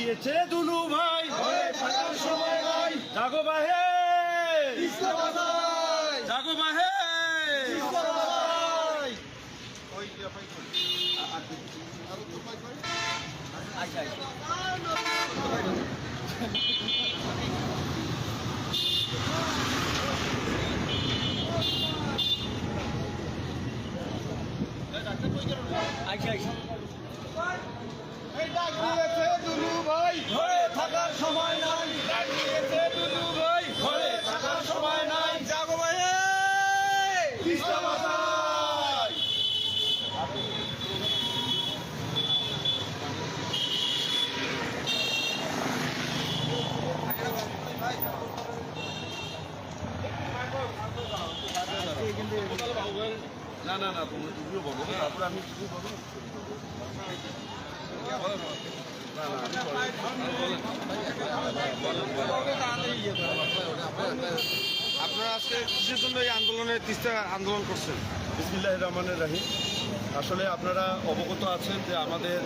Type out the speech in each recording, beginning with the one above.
দিয়েছে দুলু ভাই। সময় নাই জাগো বাহে। জাগো বাহে। আচ্ছা আচ্ছা। আচ্ছা ঘরে থাকার সময় নাই। দুলু ভাই ঘরে থাকার সময় নাই। জাগো ভাই না না না তুমি তুমিও বলো। তারপরে আমি তুমি বলো। আপনারা আজকে কিসের জন্য এই আন্দোলনে তিস্তা আন্দোলন করছেন? বিসমিল্লাহ রহমানের রাহিম। আসলে আপনারা অবগত আছেন যে আমাদের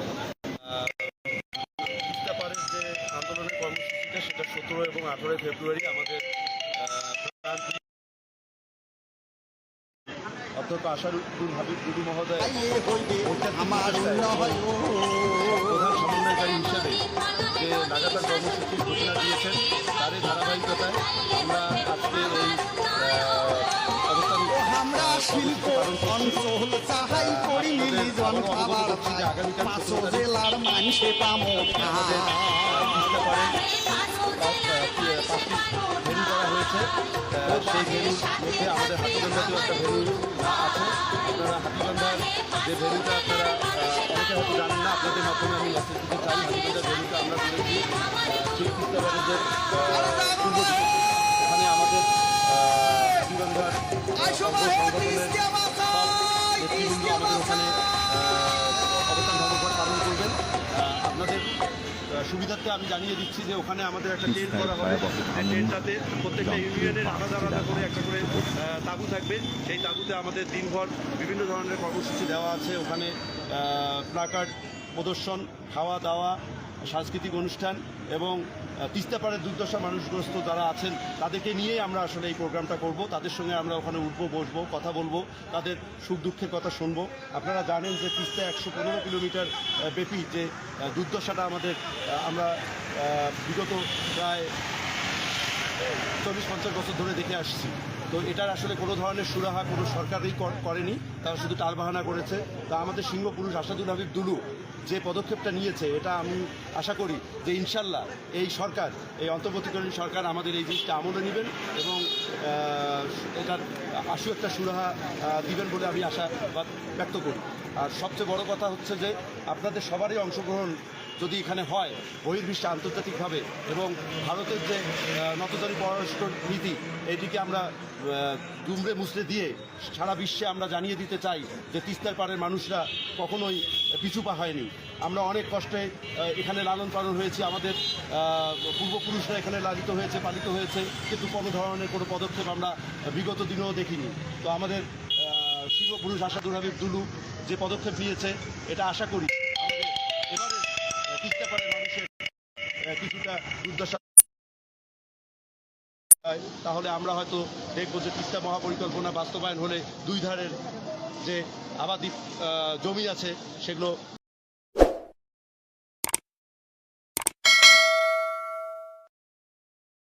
তিস্তা পাড়ের যে আন্দোলনের কর্মসূচিটা সেটা সতেরো এবং আঠেরোই ফেব্রুয়ারি আমাদের অধ্যক্ষ আশারুদ্দুল হাবিব দুদু মহোদয় আমার সমন্বয়কারী হিসেবে যে লাগাতার কর্মসূচির ঘোষণা দিয়েছেন তারই ধারাবাহিকতায় আমরা আজকে এই আহ, আমরা শিল্প অঞ্চল চাহাই করি মিলিজন খাবার পাঁচশো জেলার মানুষে পামো আমাদের তিস্তা পাড়ে পাঁচটি ভেনু করা হয়েছে সেই ভেনুর মধ্যে আমাদের হাতিগঞ্জাতেও একটা ভেনু আছে আপনারা হাতিগঞ্জার যে ভেনুটা আপনারা অনেকে হয়তো জানেন না আপনাদের মাধ্যমে আমি মেসেজ দিকে। এখানে আমাদের আহ, সংগঠনের নেতৃবৃন্দ আমাদের ওখানে অবস্থান ধর্মঘট পালন করবেন। আপনাদের সুবিধার্থে আমি জানিয়ে দিচ্ছি যে ওখানে আমাদের একটা টেন্ট করা হবে। টেন্টটাতে প্রত্যেকটা ইউনিয়নের আলাদা আলাদা করে একটা করে তাঁবু থাকবে। সেই তাঁবুতে আমাদের দিনভর বিভিন্ন ধরনের কর্মসূচি দেওয়া আছে। ওখানে প্লাকার্ড প্রদর্শন খাওয়া দাওয়া সাংস্কৃতিক অনুষ্ঠান এবং তিস্তাপাড়ের দুর্দশা মানুষগ্রস্ত যারা আছেন, তাদেরকে নিয়েই আমরা আসলে এই প্রোগ্রামটা করব। তাদের সঙ্গে আমরা ওখানে উঠবো, বসবো, কথা বলব, তাদের সুখ দুঃখের কথা শুনব। আপনারা জানেন যে তিস্তা একশো পনেরো কিলোমিটার ব্যাপী যে দুর্দশাটা আমাদের আমরা বিগত প্রায় চল্লিশ পঞ্চাশ বছর ধরে দেখে আসছি। তো এটার আসলে কোনো ধরনের সুরাহা কোনো সরকারই কর- করেনি। তারা শুধু টালবাহানা করেছে। তা আমাদের সিংহ পুরুষ আসাদুল হাবিব দুলু যে পদক্ষেপটা নিয়েছে, এটা আমি আশা করি যে ইনশাল্লাহ এই সরকার, এই অন্তর্বর্তীকালীন সরকার আমাদের এই জিনিসটা আমলে নেবেন এবং এটার আশু একটা সুরাহা দিবেন বলে আমি আশা ব্যক্ত করি। আর সবচেয়ে বড় কথা হচ্ছে যে আপনাদের সবারই অংশগ্রহণ যদি এখানে হয় বহির্বিশ্বে আন্তর্জাতিকভাবে এবং ভারতের যে আহ, নতজারি পররাষ্ট্র নীতি এটিকে আমরা দুমড়ে মুচড়ে দিয়ে সারা বিশ্বে আমরা জানিয়ে দিতে চাই যে তিস্তার পাড়ের মানুষরা কখনোই পিছু পা হয়নি। আমরা অনেক কষ্টে এখানে লালন পালন হয়েছি। আমাদের পূর্বপুরুষরা এখানে লালিত হয়েছে পালিত হয়েছে। কিন্তু কোনো ধরনের কোনো পদক্ষেপ আমরা বিগত দিনেও দেখিনি। তো আমাদের সিংহপুরুষ আশাদুর হাবিব দুলু যে পদক্ষেপ নিয়েছে এটা আশা করি দুর্দশা তাহলে আমরা হয়তো দেখব যে তিস্তা মহাপরিকল্পনা বাস্তবায়ন হলে দুই ধারের যে আবাদি জমি আছে, সেগুলো